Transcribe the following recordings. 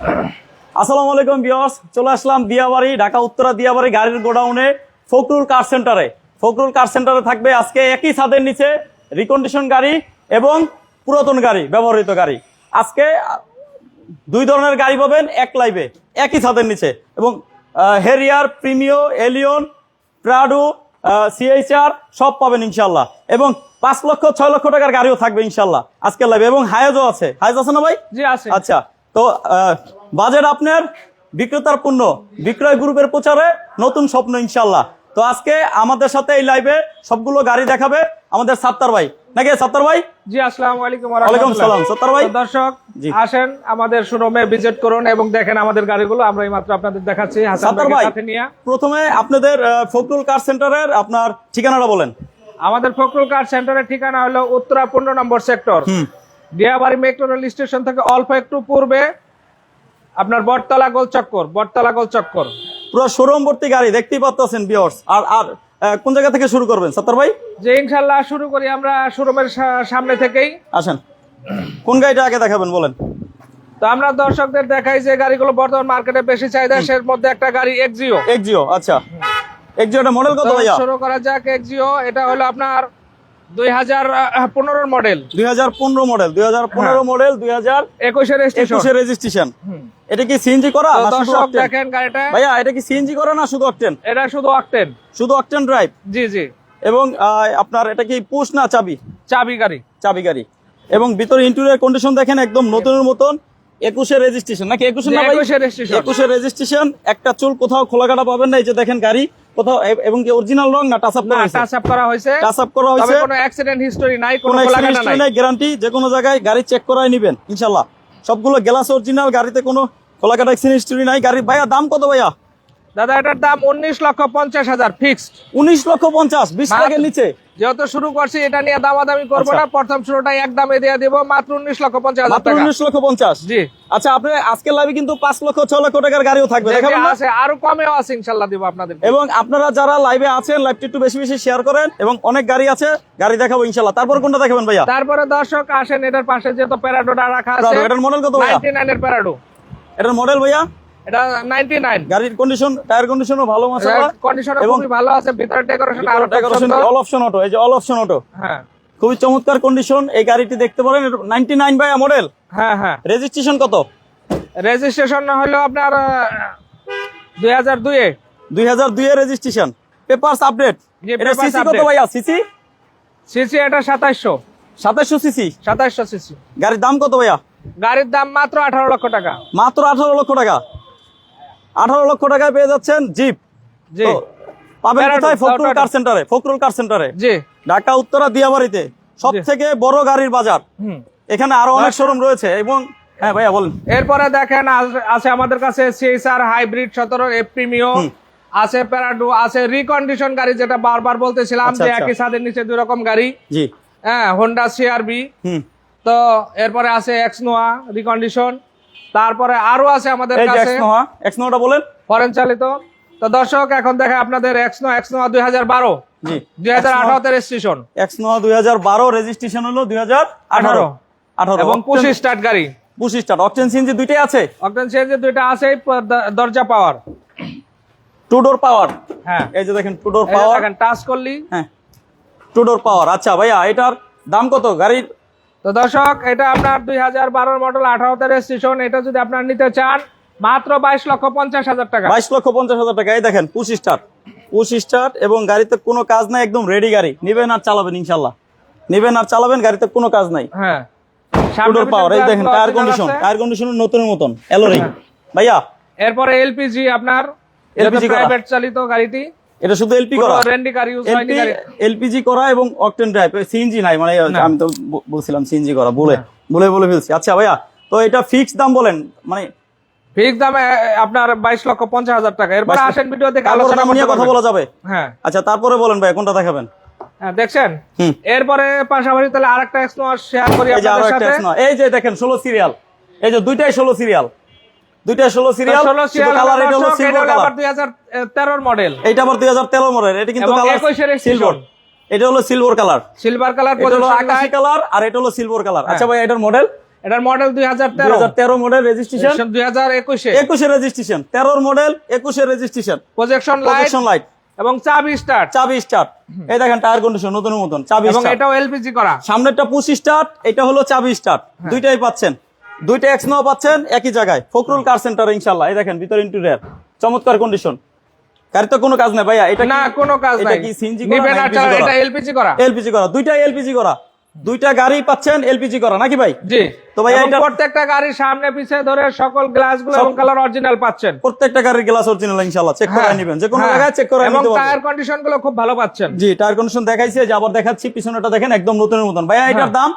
আসসালামু আলাইকুম বিয়স চলে আসলাম দিয়াবাড়ি ঢাকা উত্তরা দিয়াবাড়ি গাড়ির গোডাউনে ফখরুল কার সেন্টারে। ফখরুল কার সেন্টারে থাকবে আজকে একই ছাদের নিচে রিকন্ডিশন গাড়ি এবং পুরাতন গাড়ি ব্যবহৃত গাড়ি। আজকে দুই ধরনের গাড়ি পাবেন এক লাইভে একই ছাদের নিচে এবং Harrier Premio Allion Prado CHR সব পাবেন ইনশাল্লাহ এবং পাঁচ লক্ষ ছয় লক্ষ টাকার গাড়িও থাকবে ইনশাল্লাহ আজকের লাইভে এবং হায়াজও আছে। হায়াজ আছে না ভাই? জি আছে। আচ্ছা তো বাজেট আপনার বিক্রেতার পণ্য বিক্রয় গ্রুপের প্রচারে নতুন স্বপ্ন ইনশাল্লাহ তো আজকে আমাদের সাথে এই লাইভে সবগুলো গাড়ি দেখাবে আমাদের সাত্তার ভাই। নাকি সাত্তার ভাই? জি আসসালামু আলাইকুম ওয়া রাহমাতুল্লাহ। সালাম। সত্তার ভাই? দর্শক জি। আসেন আমাদের শোরুমে ভিজিট করুন এবং দেখেন আমাদের গাড়িগুলো। আমরা এই মাত্র আপনাদের দেখাচ্ছি হাসান সাত্তার ভাই সাথে নিয়ে। প্রথমে আপনাদের আহ, ফখরুল কার সেন্টারের আপনার ঠিকানাটা বলেন। আমাদের ফখরুল কার সেন্টারের ঠিকানা হলো উত্তরা পনেরো নম্বর sector Diabari metro rail station থেকে অল্প একটু পূর্বে আপনার বটতলা গোল চক্কর বটতলা গোল চক্কর। পুরো শোরুম ভর্তি গাড়ি দেখতেই পাচ্ছেন বিয়ার্স আর আর কোন জায়গা থেকে শুরু করবেন? সাত্তার ভাই? যে ইনশাল্লাহ শুরু করি আমরা শোরুমের সামনে থেকেই। আসেন। কোন গাড়িটা আগে দেখাবেন বলেন। তো আমরা দর্শকদের দেখাই যে গাড়িগুলো বর্তমান মার্কেটে বেশি চাহিদা সের মধ্যে একটা গাড়ি এক্সিও এক্সিও আচ্ছা। এক্সিওটা মডেল কত ভাইয়া? শুরু করা যাক এক্সিও এটা হলো আপনার দুই হাজার পনেরোর মডেল দুই হাজার পনেরো মডেল দুই হাজার পনেরো মডেল দুই হাজার একুশের স্টেশন একুশে রেজিস্ট্রেশন এটা কি সিএনজি করা দর্শক দেখেন গাড়িটা। ভাইয়া এটা কি সিএনজি করা না শুধু অকটেন এটা শুধু অকটেন শুধু অকটেন ড্রাইভ জি জি। এবং আপনার এটা কি পুশ না চাবি? চাবি গাড়ি। চাবি গাড়ি। এবং ভিতরে ইন্টেরিয়র কন্ডিশন দেখেন একদম নতুনের মতন একুশে রেজিস্ট্রেশন নাকি একুশে না একুশে রেজিস্ট্রেশন একটা চুল কোথাও খোলা কাটা পাবেন না। এই যে দেখেন গাড়ি কোথাও এবং কি অরিজিনাল রং না টাচ আপ করা হয়েছে? টাচ আপ করা হয়েছে। টাচ আপ করা হয়েছে। কোনো অ্যাক্সিডেন্ট হিস্টরি নাই কোনো লাগানো নাই। গ্যারান্টি যে কোনো জায়গায় গাড়ি চেক করাই নেবেন ইনশাআল্লাহ। সবগুলো গ্লাস অরিজিনাল গাড়িতে কোনো খোলাকাটা অ্যাক্সিডেন্ট হিস্টরি নাই। গাড়ি ভাইয়া দাম কত ভাইয়া? দাদা এটার দাম উনিশ লক্ষ পঞ্চাশ হাজার ফিক্সড উনিশ লক্ষ পঞ্চাশ বিশ লাখের নিচে। যেহেতু শুরু করছি এটা নিয়ে দামাদামি করব আচ্ছা। না প্রথম শুরুটাই এক দামে দিয়ে দিব মাত্র উনিশ লক্ষ পঞ্চাশ হাজার মাত্র উনিশ লক্ষ পঞ্চাশ? জি। আচ্ছা আপনি আজকের লাইভে কিন্তু পাঁচ লক্ষ ছ লক্ষ টাকার গাড়িও থাকবে? আছে আরও কমেও আছে ইনশাল্লাহ দিব আপনাদের এবং আপনারা যারা লাইভে আছেন লাইভটি একটু বেশি বেশি শেয়ার করেন এবং অনেক গাড়ি আছে গাড়ি দেখাবো ইনশাল্লাহ। তারপর কোনটা দেখাবেন ভাইয়া? তারপরে দর্শক আসেন এটার পাশে যেহেতু প্যারাডোটা রাখা আছে এটার মডেল কত ভাইয়া? নাইনটি নাইনের প্যারাডো এটার মডেল ভাইয়া? এটা নাইনটি নাইন গাড়ির কন্ডিশন টায়ার কন্ডিশনও ভালো মাসাল্লাহ কন্ডিশন খুবই ভালো আছে ভিতরে ডেকোরেশন আরও ডেকোরেশন অল অপশন অটো এই যে অল অপশন অটো হ্যাঁ। খুবই চমৎকার কন্ডিশন এই গাড়িটি দেখতে পারেন নাইনটি নাইন ভাইয়া মডেল হ্যাঁ হ্যাঁ। রেজিস্ট্রেশন কত? রেজিস্ট্রেশন হলো আপনার দুই হাজার দুয়ে দুই হাজার দুই এর রেজিস্ট্রেশন পেপারস আপডেট এটা সিসি কত। ভাইয়া? সিসি সিসি এটা সাতাইশশো। সাতাশশো সিসি সাতাইশশো সিসি গাড়ির দাম কত ভাইয়া? গাড়ির দাম মাত্র আঠারো লক্ষ টাকা। মাত্র আঠারো লক্ষ টাকা। আঠারো লক্ষ টাকায় পেয়ে যাচ্ছেন জিপ। জি। পাবেন কোথায়? ফখরুল কার সেন্টারে ফখরুল কার সেন্টারে জি। ঢাকা উত্তরা দিয়াবাড়িতে। সব থেকে বড় গাড়ির বাজার। হুম। এখানে আরও অনেক শোরুম রয়েছে এবং হ্যাঁ ভাইয়া বলেন। এরপরে দেখেন আছে আমাদের কাছে সিএসআর হাইব্রিড সতেরো এফ প্রিমিও আছে প্যারাডো আছে রিকন্ডিশন গাড়ি যেটা বারবার বলতেছিলাম আচ্ছা, যে আচ্ছা। একই ছাদের নিচে দুই রকম গাড়ি। জি। হ্যাঁ হোন্ডা সিআরবি হুম। তো এরপরে আছে এক্স নোয়া রিকন্ডিশন তারপরে আরও আছে আমাদের কাছে। বলেন। ফরেন চালিত। তো দর্শক এখন দেখে আপনাদের এক্স নো এক্স নোয়া দুই হাজার বারো। জি দুই হাজার আঠারোতে রেজিস্ট্রেশন এক্স নোহা দুই হাজার বারো রেজিস্ট্রেশন হলো দুই হাজার আঠারো। আঠারো। এবং পুশি স্টার্ট গাড়ি। পুশি স্টার্ট অকটেন সিএনজি দুইটাই আছে? অকটেন সিএনজি দুইটা আছে দরজা পাওয়ার টু ডোর পাওয়ার হ্যাঁ। এই যে দেখেন টু ডোর পাওয়ার দেখেন টাচ করলি। হ্যাঁ। টু ডোর পাওয়ার আচ্ছা ভাইয়া এটার দাম কত? গাড়ির তো দর্শক এটা আপনার দুই হাজার বারোর মডেল আঠারোতে রেজিস্ট্রেশন এটা যদি আপনার নিতে চান মাত্র বাইশ লক্ষ পঞ্চাশ হাজার টাকা। বাইশ লক্ষ পঞ্চাশ হাজার টাকা। এই দেখেন পুশ স্টার পুশ স্টার এবং গাড়িতে কোনো কাজ নাই একদম রেডি গাড়ি। নিবেন আর চালাবেন ইনশাল্লাহ। নিবেন আর চালাবেন গাড়িতে কোনো কাজ নাই। হ্যাঁ। পাওয়ার এই দেখেন টায়ার কন্ডিশন টায়ার কন্ডিশন নতুনের মতন এলোরিং ভাইয়া? এরপরে এলপিজি আপনার করা। প্রাইভেট চালিত গাড়িটি। এটা শুধু এলপি করা? এলপিজি করা এবং অকটেন ড্রাইভ সিএনজি নাই মানে আমি তো বলছিলাম সিএনজি করা বলে বলে বলে ফেলছি। আচ্ছা ভাইয়া তো এটা ফিক্স দাম বলেন মানে ফিক্স দামে আপনার বাইশ লক্ষ পঞ্চাশ হাজার টাকা। এরপরে আসেন ভিডিও দেখে তারপরে আলোচনা নিয়ে কথা বলা যাবে? হ্যাঁ। আচ্ছা তারপরে বলেন ভাই কোনটা দেখাবেন? হ্যাঁ, দেখছেন? এরপরে পাশাপাশি তাহলে আরেকটা এক্সনো শেয়ার করি আপনাদের সাথে। এই যে দেখেন ষোলো সিরিয়াল এই যে দুইটাই ষোলো সিরিয়াল দুইটাই ষোলো সিরিয়াল কালার এটা হলো সিলভার কালার দুই হাজার তেরোর মডেল এইটা আবার দুই হাজার তেরো মডেল এটা কিন্তু কালার 21 সিলভার এটা হলো সিলভার কালার সিলভার কালার এটা হলো আকাশি কালার আর এটা হলো সিলভার কালার হ্যাঁ। আচ্ছা ভাই এটার মডেল এটার মডেল দুই হাজার তেরো। তেরো মডেল রেজিস্ট্রেশন দুই হাজার একুশে। একুশে রেজিস্ট্রেশন তেরোর মডেল একুশে registration projection light projection light এবং চাবি স্টার্ট চাবি স্টার্ট এই দেখেন টায়ার কন্ডিশন নতুন মতন। চাবি এবং এটাও এলপিজি করা। সামনেরটা পুশ স্টার্ট এটা হলো চাবি স্টার্ট হ্যাঁ। দুইটাই পাচ্ছেন। দুইটা এক্স নাও পাচ্ছেন একই জায়গায়। ফখরুল কার সেন্টার ইনশাল্লাহ এই দেখেন ভিতর ইন্টেরিয়র চমৎকার কন্ডিশন গাড়ি তো কোনো কাজ নাই ভাইয়া এটা না কোনো কাজ এটা কি সিএনজি করা এটা এলপিজি করা। এলপিজি করা দুইটা এলপিজি করা। দুইটা গাড়ি পাচ্ছেন এলপিজি করা নাকি ভাই? জি। তো ভাই এটা- প্রত্যেকটা গাড়ির সামনে পিছে ধরে সকল গ্লাসগুলো এবং কালার অরিজিনাল পাচ্ছেন। প্রত্যেকটা গাড়ির গ্লাস অরিজিনাল ইনশাল্লাহ চেক করে নেবেন। যে কোনো হ্যাঁ। জায়গায় চেক করে নিতে টায়ার পারবেন। কন্ডিশনগুলো খুব ভালো পাচ্ছেন। জি টায়ার কন্ডিশন দেখাইছে যে আবার দেখাচ্ছি পিছনেটা দেখেন একদম নতুনের মতন। ভাইয়া এটার হ্যাঁ। দাম?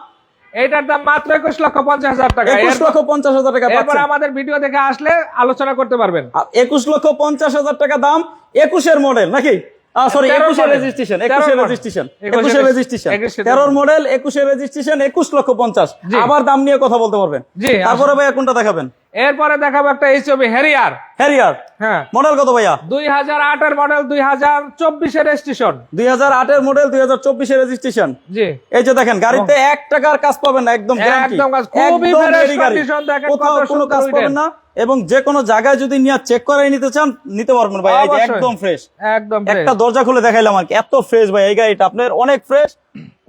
এইটার দাম মাত্র একুশ লক্ষ পঞ্চাশ হাজার টাকা। একুশ লক্ষ পঞ্চাশ হাজার টাকা এরপর আমাদের ভিডিও দেখে আসলে আলোচনা করতে পারবেন। একুশ লক্ষ পঞ্চাশ হাজার টাকা দাম একুশের মডেল নাকি? সরি একুশের রেজিস্ট্রেশন একুশের রেজিস্ট্রেশন একুশের একুশের রেজিস্ট্রেশন তেরোর মডেল একুশের রেজিস্ট্রেশন একুশ লক্ষ পঞ্চাশ। আবার দাম নিয়ে কথা বলতে পারবেন। তারপরে ভাইয়া কোনটা দেখাবেন? এরপরে দেখাবো একটা এইচওবি হেরিয়ার হ্যারিয়ার হ্যাঁ। মডেল কত ভাইয়া? দুই হাজার আটের মডেল দুই হাজার চব্বিশের রেজিস্ট্রেশন দুই হাজার আটের মডেল দুই হাজার চব্বিশের রেজিস্ট্রেশন জি। এই যে দেখেন গাড়িতে এক টাকার কাজ পাবেন না একদম একদম কাজ, খুবই দেখেন কোথাও কোনো কাজ পাবেন না। এবং যে কোনো জায়গায় যদি নিয়ে চেক করাই নিতে চান নিতে পারবেন ভাই। এই যে একদম ফ্রেশ একদম একটা দরজা খুলে দেখাইলাম আর কি। এত ফ্রেশ ভাই এই গাড়িটা আপনার অনেক ফ্রেশ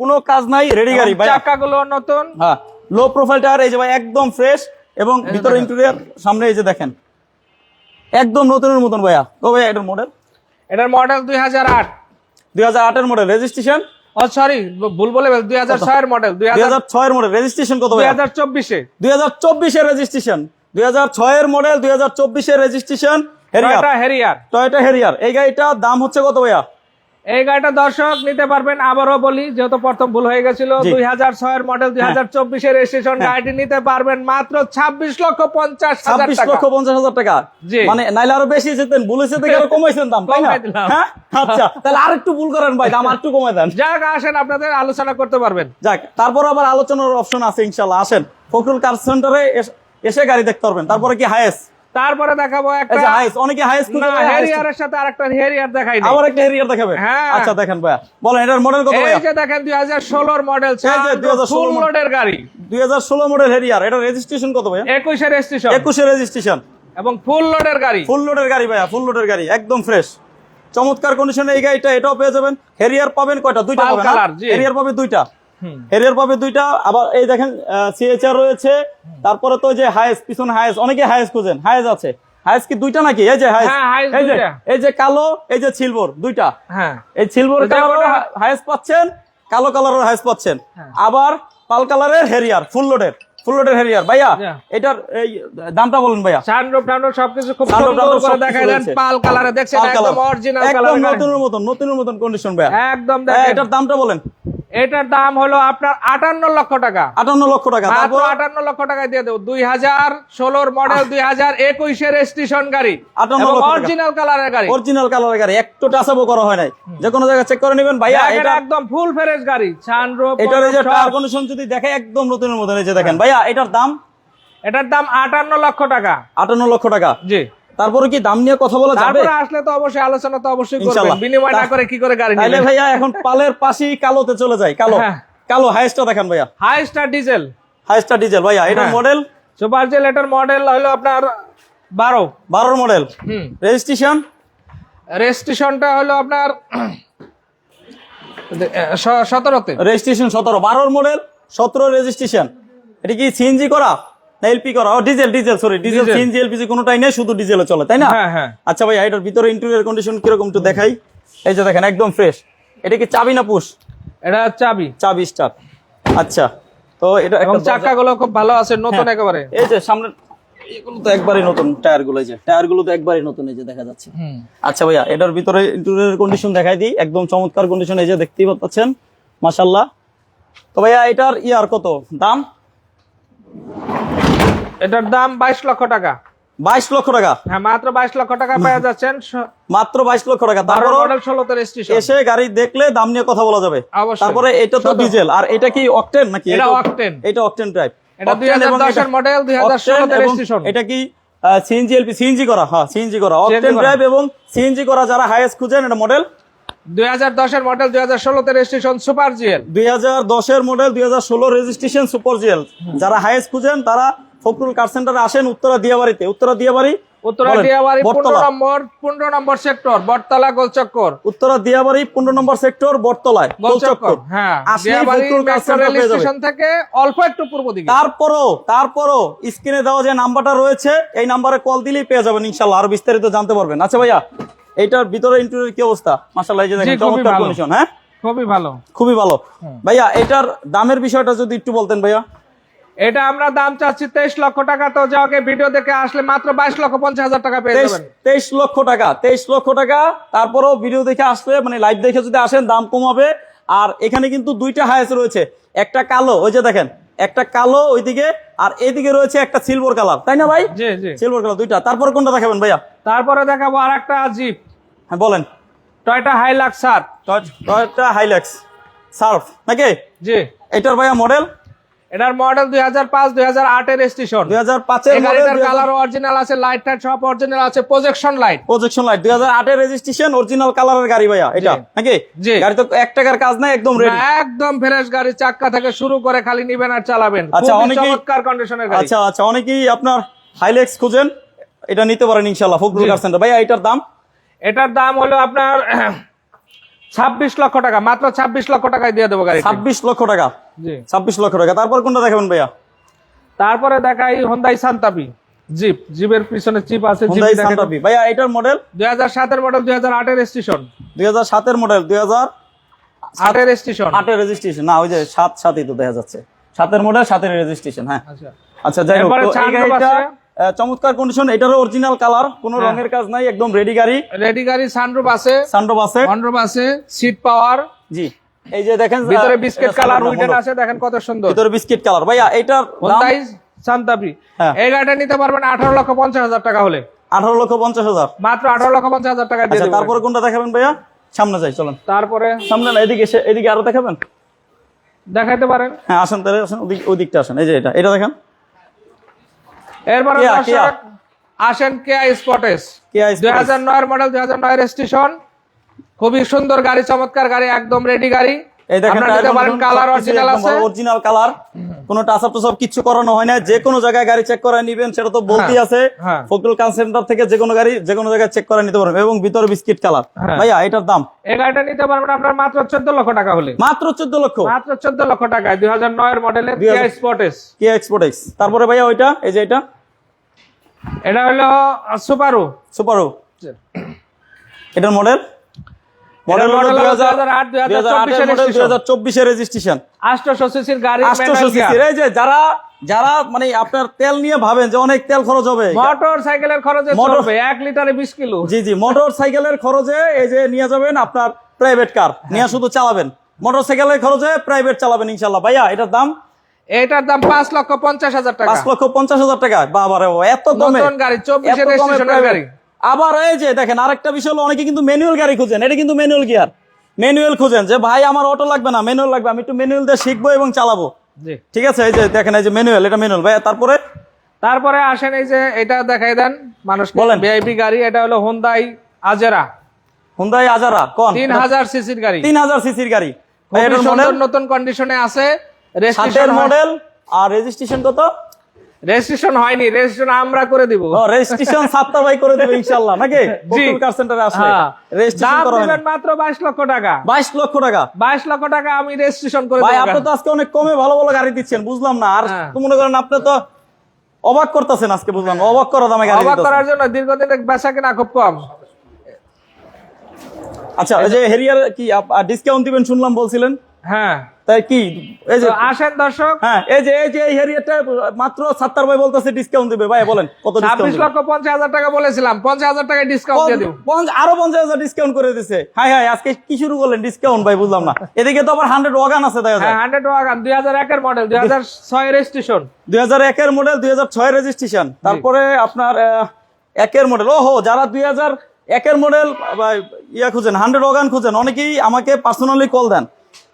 কোনো কাজ নাই রেডি গাড়ি ভাই চাকা গুলো নতুন। হ্যাঁ লো প্রোফাইল টায়ার এই যে ভাই একদম ফ্রেশ এবং ভিতরে ইন্টেরিয়র সামনে এই যে দেখেন। একদম নতুনের মতন ভাইয়া। তো ভাইয়া এটার মডেল এটার মডেল দুই হাজার আট। দুই হাজার আটের মডেল রেজিস্ট্রেশন ও সরি ভুল বলে দুই হাজার ছয়ের মডেল দুই দুই হাজার হাজার ছয়ের মডেল রেজিস্ট্রেশন কত দুই ভাইয়া হাজার চব্বিশে। দুই হাজার চব্বিশের রেজিস্ট্রেশন দুই ছয়ের মডেল দুই হাজার চব্বিশের রেজিস্ট্রেশন হেরিয়ার টয়োটা হেরিয়ার এই গাড়িটার দাম হচ্ছে কত ভাইয়া? এই গাড়িটা দর্শক নিতে পারবেন আবারও বলি যেহেতু প্রথম ভুল হয়ে গেছিল জি। হ্যাঁ। দুই হাজার ছয়ের মডেল দুই হাজার চব্বিশের রেজিস্ট্রেশন গাড়িটি নিতে পারবেন মাত্র ছাব্বিশ লক্ষ পঞ্চাশ ছাব্বিশ লক্ষ পঞ্চাশ হাজার টাকা? মানে নাইলে আরও বেশি যেতেন থেকে আরও কমাইছেন দাম তাই না? হ্যাঁ? আচ্ছা তাহলে আর একটু ভুল করেন ভাই দাম আর একটু কমাই দেন। যাক আসেন আপনাদের আলোচনা করতে পারবেন। যাক তারপর আবার আলোচনার অপশন আছে ইনশাল্লাহ। আসেন ফখরুল কার সেন্টারে এসে গাড়ি দেখতে পারবেন। তারপরে কি হায়েস তারপরে দেখাবো একটা অনেকে না হেরিয়ারের সাথে আরেকটা হেরিয়ার দেখাই আবার একটা হেরিয়ার দেখাবে? হ্যাঁ। আচ্ছা দেখেন ভাইয়া। বলেন এটার মডেল কত এই যে দেখেন দুই হাজার ষোলোর মডেল এই যে 2016 ফুল model। লোডের গাড়ি। দুই হাজার ষোলো মডেল হেরিয়ার এটা রেজিস্ট্রেশন কত ভাইয়া? একুশে রেজিস্ট্রেশন একুশে রেজিস্ট্রেশন এবং ফুল লোডের গাড়ি। ফুল লোডের গাড়ি ভাইয়া ফুল লোডের গাড়ি একদম ফ্রেশ চমৎকার কন্ডিশনে এই গাড়িটা এটাও পেয়ে যাবেন। হেরিয়ার পাবেন কয়টা? দুইটা পাবেন হেরিয়ার পাবে দুইটা। হেরিয়ার পাবে দুইটা আবার এই দেখেন সিএচআর রয়েছে তারপরে তো যে হায়েস পিছনে হায়েস অনেকে হায়েস খুঁজেন হায়েস আছে। হায়েস কি দুইটা নাকি? এই যে হায়েস হ্যাঁ, এই যে এই যে কালো এই যে সিলভার দুইটা। হ্যাঁ। এই সিলভার কালারের হায়েস পাচ্ছেন কালো কালারের হায়েস পাচ্ছেন। হ্যাঁ। আবার পাল কালারের হেরিয়ার ফুল লোডের ফুল লোডের হেরিয়ার ভাইয়া এটার এই দামটা বলেন ভাইয়া। সানরূপ টানরূপ সবকিছু খুব সুন্দর করে দেখাই দেন পাল কালারে দেখছেন একদম অরিজিনাল একদম নতুনের মতন নতুনের মতন কন্ডিশন ভাইয়া। একদম হ্যাঁ, দেখেন। এটার দামটা বলেন। এটার দাম হলো আপনার আটান্ন লক্ষ টাকা। আটান্ন লক্ষ টাকা। তারপর? আটান্ন লক্ষ টাকায় দিয়ে দেবো। দুই হাজার ষোলোর মডেল দুই হাজার একুশের রেজিস্ট্রেশন গাড়ি 58 এবং লক্ষ টাকা। অরিজিনাল কালারের গাড়ি। অরিজিনাল কালারের গাড়ি। একটু টাচাবো করা হয় নাই। যে কোনো জায়গায় চেক করে নেবেন। ভাইয়া এটা একদম ফুল ফ্রেশ গাড়ি। সানরূপ এটার এই যে। টায়ার কন্ডিশন যদি দেখে একদম নতুনের মতন এই যে দেখেন। ভাইয়া এটার দাম? এটার দাম আটান্ন লক্ষ টাকা। আটান্ন লক্ষ টাকা। জি। তারপরে কি দাম নিয়ে কথা বলা যাবে? তারপরে আসলে তো অবশ্যই আলোচনা তো অবশ্যই করবেন। বিনিময় না করে কি করে গাড়ি নেবেন? ভাইয়া এখন পালের পাশেই কালোতে চলে যায় কালো। হ্যাঁ। কালো হাইস্টটা দেখেন ভাইয়া। হাই স্টার ডিজেল হাইস্টটা ডিজেল ভাইয়া হ্যাঁ। মডেল সুপার জেল এটার মডেল হলো আপনার বারো। বারোর মডেল হুম। রেজিস্ট্রেশন রেজিস্ট্রেশনটা হলো আপনার স- সতেরোতে। রেজিস্ট্রেশন সতেরো। বারোর মডেল সতেরো রেজিস্ট্রেশন এটা কি সিএনজি করা? না এলপি করা ও diesel diesel sorry diesel diesel. CNG LPG কোনোটাই নেই শুধু ডিজেলে চলে তাই না? হ্যাঁ হ্যাঁ। আচ্ছা ভাই এটার ভিতরে ইন্টেরিয়র কন্ডিশন কীরকম একটু দেখাই। এই যে দেখেন একদম ফ্রেশ এটা কি চাবি না পুশ? এটা চাবি। চাবি স্টার আচ্ছা তো এটা চাকাগুলো খুব ভালো আছে নতুন হ্যাঁ। একেবারে। এই যে সামনে এগুলো তো একবারই নতুন টায়ারগুলো এই যে। টায়ারগুলো তো একবারই নতুন এই যে দেখা যাচ্ছে। আচ্ছা ভাইয়া এটার ভিতরে ইন্টেরিয়র কন্ডিশন দেখাই দিই একদম চমৎকার কন্ডিশন এই যে দেখতেই পাচ্ছেন তো ভাইয়া এটার ইয়ার কত? দাম? এটার দাম বাইশ লক্ষ টাকা। বাইশ লক্ষ টাকা? হ্যাঁ মাত্র বাইশ লক্ষ টাকা পেয়ে যাচ্ছেন। মাত্র বাইশ লক্ষ টাকা। তারপর মডেল ষোলোতে রেজিস্ট্রেশন এসে গাড়ি দেখলে দাম নিয়ে কথা বলা যাবে। তারপরে এটা তো ডিজেল আর এটা কি অকটেন নাকি? এটা অকটেন। এটা অকটেন টাইপ এটা দুই হাজার দশের মডেল দুই হাজার ষোলোতে রেজিস্ট্রেশন এটা কি সিএনজি এলপি সিএনজি করা? হ্যাঁ সিএনজি করা। অকটেন ড্রাইভ এবং সিএনজি করা যারা হাইয়েস্ট খুঁজেন এটা মডেল দুই হাজার দশের মডেল দুই হাজার ষোলোতে রেজিস্ট্রেশন সুপার জিএল দুই হাজার দশের মডেল দুই হাজার ষোলো রেজিস্ট্রেশন সুপার জেল যারা হাইয়েস্ট খুঁজেন তারা ফখরুল কার সেন্টারে আসেন উত্তরা দিয়াবাড়িতে। উত্তরা দিয়াবাড়ি? উত্তরা বলেন, ডিয়াবাড়ি পনেরো নম্বর পনেরো নম্বর সেক্টর বটতলা গোলচক্কর। উত্তরা দিয়াবাড়ি পনেরো নম্বর সেক্টর বটতলায় গোলচক্কর। হ্যাঁ আসলেই Diabari Fakhrul car metro centre rail পেয়ে যাবেন। স্টেশন থেকে অল্প একটু পূর্ব দিকে। তারপরও তারপরও স্ক্রিনে দেওয়া যে নাম্বারটা রয়েছে এই নাম্বারে কল দিলেই পেয়ে যাবেন ইনশাল্লাহ আরও বিস্তারিত জানতে পারবেন। আচ্ছা ভাইয়া এইটার ভিতরে ইন্টারভিউ কি অবস্থা? মাসাল্লাহ এই যে দেখেন চমৎকার কন্ডিশন হ্যাঁ? খুবই ভালো। খুবই ভালো। ভাইয়া এটার দামের বিষয়টা যদি একটু বলতেন ভাইয়া। এটা আমরা দাম চাচ্ছি তেইশ লক্ষ টাকা। তো যাওকে ভিডিও দেখে আসলে মাত্র বাইশ লক্ষ পঞ্চাশ হাজার টাকা পেয়ে তেইশ যাবেন। তেইশ লক্ষ টাকা তেইশ লক্ষ টাকা। তারপরেও ভিডিও দেখে আসলে মানে লাইভ দেখে যদি আসেন দাম কমাবে। আর এখানে কিন্তু দুইটা হায়াস রয়েছে। একটা কালো ওই যে দেখেন একটা কালো ওইদিকে আর এইদিকে রয়েছে একটা সিলভার কালার তাই না ভাই? সিলভার কালার দুইটা। তারপরে কোনটা দেখাবেন ভাইয়া? তারপরে দেখাবো আর একটা জিপ হ্যাঁ বলেন। Toyota Hilux sir Toyota Hilux Surf নাকি? জি। এটার ভাইয়া মডেল এটার মডেল দুই হাজার পাঁচ দুই হাজার আটের স্টেশন দুই হাজার পাঁচের গাড়িটার কালার অরিজিনাল আছে লাইট টাইট সব অরিজিনাল আছে প্রজেকশন লাইট প্রজেকশন লাইট দুই হাজার আটের রেজিস্ট্রেশন অরিজিনাল কালারের গাড়ি ভাইয়া এটা নাকি? জি। গাড়ি তো এক টাকার কাজ নাই একদম রেডি একদম ফ্রেশ গাড়ি চাক্কা থেকে শুরু করে খালি নিবেন আর চালাবেন। আচ্ছা, অনেকেই- চমৎকার কন্ডিশনের গাড়ি। আচ্ছা আচ্ছা অনেকেই আপনার হাইলেক্স খুঁজেন এটা নিতে পারেন ইনশাল্লাহ ফখরুল কার সেন্টার। ভাইয়া এটার দাম? এটার দাম হলো আপনার ছাব্বিশ লক্ষ টাকা মাত্র ছাব্বিশ লক্ষ টাকায় দিয়ে দেবো গাড়ি ছাব্বিশ লক্ষ টাকা? জি। ছাব্বিশ লক্ষ টাকা। তারপর কোনটা দেখাবেন ভাইয়া? তারপরে দেখাই হোন্দাই সান্তাপি জিপ জিপের পিছনে চিপ আছে ভাইয়া এটার মডেল দুই হাজার সাতের মডেল দুই হাজার আটের স্টেশন দুই হাজার সাতের মডেল দুই হাজার আটের স্টেশন আটের রেজিস্ট্রেশন না ওই যে সাত সাতই তো দেখা যাচ্ছে। সাতের মডেল সাতের রেজিস্ট্রেশন হ্যাঁ। আচ্ছা। আচ্ছা যাই হোক চমৎকার কন্ডিশন এটারও অরিজিনাল কালার কোনো হ্যাঁ। রঙের কাজ নাই একদম রেডি গাড়ি। রেডি গাড়ি সানরুফ আছে। সানডোভ আছে। হন্ড্রুফ আছে সিট পাওয়ার জি এই যে দেখেন ভিতরে বিস্কিট কালার উইডেন আছে দেখেন কত সুন্দর। ভিতরে বিস্কিট কালার ভাইয়া এটার দাম? সান্তাপি হ্যাঁ। এই গাড়িটা নিতে পারবেন আঠারো লক্ষ পঞ্চাশ হাজার টাকা হলে। আঠারো লক্ষ পঞ্চাশ হাজার। মাত্র আঠারো লক্ষ পঞ্চাশ হাজার টাকা দিয়ে আচ্ছা তারপরে কোনটা দেখাবেন ভাইয়া? সামনে যাই চলেন। তারপরে? সামনে না এদিকে এদিকে আরও দেখাবেন? দেখাইতে পারেন। হ্যাঁ আসেন তাহলে আসেন ওদিক ওই দিকটা আসেন এই যে এটা। এটা দেখেন। এরপরে। আসেন কেয়া স্পটেস। দুই। হাজার নয়ের মডেল দুই হাজার নয়ের স্টেশন খুবই সুন্দর গাড়ি চমৎকার গাড়ি একদম রেডি গাড়ি। এই দেখেন কালার অরিজিনাল আছে। অরিজিনাল কালার কোনো টাচ আপ সব কিছু করানো হয় না যে কোনো জায়গায় গাড়ি চেক করে নিবেন সেটা তো বলতেই হ্যাঁ, আছে। হ্যাঁ। ফকরুল কান সেন্টার থেকে যে কোনো গাড়ি যে কোনো জায়গায় চেক করে নিতে পারবেন। এবং ভিতরে বিস্কিট কালার। ভাইয়া এটার দাম? এই গাড়িটা নিতে পারবেন আপনার মাত্র চোদ্দ লক্ষ টাকা হলে। মাত্র চোদ্দ লক্ষ? মাত্র চোদ্দ লক্ষ টাকায় দুই হাজার নয়ের মডেলের 2000 কেয়া তারপরে ভাইয়া ওইটা এই যে এটা? এটা হলো সুপারু সুপারো এটার মডেল মডেল হলো হলো 2008 2008 2008 মডেল 2024 এর রেজিস্ট্রেশন সিসির গাড়ি 800 সিসির। এই যে যারা যারা মানে আপনার তেল নিয়ে ভাবেন যে অনেক তেল খরচ হবে মোটর সাইকেলের খরচে চলবে এক লিটারে বিশ কিলো। জি জি মোটর সাইকেলের খরচে এই যে নিয়ে যাবেন আপনার প্রাইভেট কার নিয়ে শুধু চালাবেন। মোটর সাইকেলের খরচে প্রাইভেট চালাবেন ইনশাল্লাহ ভাইয়া এটার দাম? এটার দাম পাঁচ লক্ষ পঞ্চাশ হাজার টাকা। পাঁচ লক্ষ পঞ্চাশ হাজার টাকা? বাবা রে বাবা, এত কমে গাড়ি private। গাড়ি। আবার এই যে দেখেন আরেকটা বিষয় হলো অনেকে কিন্তু ম্যানুয়াল গাড়ি খুঁজেন। এটা কিন্তু ম্যানুয়াল গিয়ার ম্যানুয়াল খুঁজেন যে ভাই আমার অটো লাগবে না ম্যানুয়াল লাগবে আমি একটু ম্যানুয়াল দিয়ে শিখব এবং চালাবো। ঠিক আছে? এই যে দেখেন এই যে ম্যানুয়াল এটা ম্যানুয়াল ভাইয়া তারপরে? তারপরে আসেন এই যে এটা দেখাই দেন মানুষ বলেন। ভিআইপি গাড়ি এটা হলো হোন্দাই আজেরা হুন্দাই আজারা কোন? তিন হাজার সিসির গাড়ি। তিন হাজার সিসির গাড়ি। ভাই, নতুন কন্ডিশনে আছে। সাতের রেজিস্ট্রেশন মডেল আর রেজিস্ট্রেশন কত? রেজিস্ট্রেশন হয়নি রেজিস্ট্রেশন আমরা করে দিব। রেজিস্ট্রেশন সাতটা ভাই করে দেবে ইনশাআল্লাহ নাকি। বকুল কার সেন্টারে আসলে রেজিস্ট্রেশন করা দিবেন মাত্র বাইশ লক্ষ টাকা। 22 লক্ষ টাকা? বাইশ লক্ষ টাকা আমি রেজিস্ট্রেশন করে দেব ভাই আপনি তো আজকে অনেক কমে ভালো ভালো গাড়ি দিচ্ছেন বুঝলাম না। আর হ্যাঁ। তো মনে করেন আপনি তো অবাক করতেছেন আজকে বুঝলাম অবাক করা দামে গাড়ি অবাক করার জন্য দীর্ঘদিন বেচা কিনা খুব কম। আচ্ছা এই যে হেরিয়ার কি ডিসকাউন্ট দিবেন শুনলাম বলছিলেন। হ্যাঁ। তাই কি? এই যে আসেন দর্শক। হ্যাঁ এই যে এই যে এই হেরিয়ারটা মাত্র সাত্তার ভাই বলতেছে ডিসকাউন্ট দিবে। ভাই বলেন কত ছাব্বিশ লক্ষ পঞ্চাশ হাজার টাকা বলেছিলাম। পঞ্চাশ হাজার টাকা ডিসকাউন্ট দিয়ে দিব। আরও পঞ্চাশ হাজার ডিসকাউন্ট করে দিছে। আজকে কি শুরু করলেন? ডিসকাউন্ট ভাই বুঝলাম না। এদিকে তো আবার হান্ড্রেড ওয়াগান আছে হ্যাঁ হান্ড্রেড ওয়াগান দুই হাজার একের মডেল দুই হাজার ছয় রেজিস্ট্রেশন দুই হাজার একের মডেল দুই হাজার ছয় রেজিস্ট্রেশন তারপরে আপনার একের মডেল ওহো যারা দুই হাজার একের মডেল ইয়া খুঁজেন হান্ড্রেড ওগান খুঁজেন অনেকেই আমাকে পার্সোনালি কল দেন।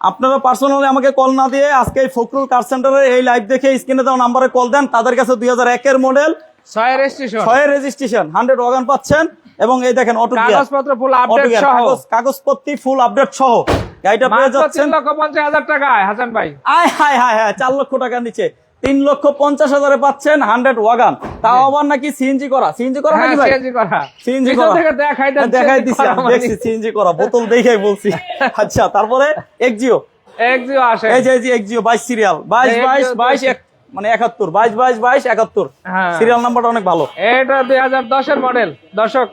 আপনারা পার্সোনালি আমাকে কল না দিয়ে আজকে এই ফখরুল কার সেন্টারে এই লাইভ দেখে স্ক্রিনে দেওয়া নাম্বারে কল দেন। তাদের কাছে দুই এর মডেল ছয় রেজিস্ট্রেশন ছয়ের রেজিস্ট্রেশন হান্ড্রেড ওয়াগান পাচ্ছেন এবং এই দেখেন অটো কাগজপত্র ফুল আপডেট সহ। কাগজ কাগজপত্র ফুল আপডেট সহ। গাড়িটা পেয়ে যাচ্ছেন। লক্ষ পঞ্চাশ হাজার টাকায় হাসান ভাই। আয় হায় হায় হায় চার লক্ষ টাকার নিচে। তিন লক্ষ পঞ্চাশ হাজারে পাচ্ছেন হান্ড্রেড ওয়াগান। তাও আবার নাকি সিএনজি করা। সিএনজি করা হ্যাঁ নাকি ভাই? সিএনজি করা। সিএনজি করা। দেখাই হ্যাঁ, দেখাই দিছি মানে। দেখছি সিএনজি করা। বোতল দেখেই বলছি। আচ্ছা তারপরে এক্সিও এক্সিও আসে। এই যে এই যে এক্সিও বাইশ সিরিয়াল। বাইশ এই বাইশ Exio বাইশ এক মানে একাত্তর। বাইশ বাইশ বাইশ একাত্তর। হ্যাঁ। সিরিয়াল নাম্বারটা অনেক ভালো। এটা দুই হাজার দশের মডেল। দর্শক।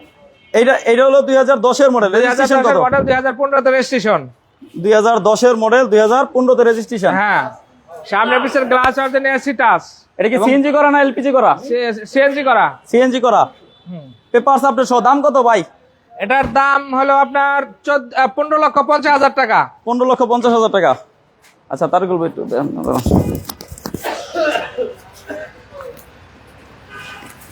এটা এটা হলো দুই হাজার দশের মডেল রেজিস্ট্রেশন কত দশের মডেল দুই হাজার রেজিস্ট্রেশন দুই হাজার দশের মডেল দুই হাজার পনেরোতে রেজিস্ট্রেশন হ্যাঁ। সামনে পিছের গ্লাস আর দেন এসি টাচ এটা কি সিএনজি করা না এলপিজি করা? সিএনজি করা। সিএনজি করা। পেপারস আপডেট সহ দাম কত ভাই? এটার দাম হলো আপনার চোদ্দ পনেরো লক্ষ পঞ্চাশ হাজার টাকা। পনেরো লক্ষ পঞ্চাশ হাজার টাকা। আচ্ছা তার গল্প একটু দেন না, দাঁড়ান।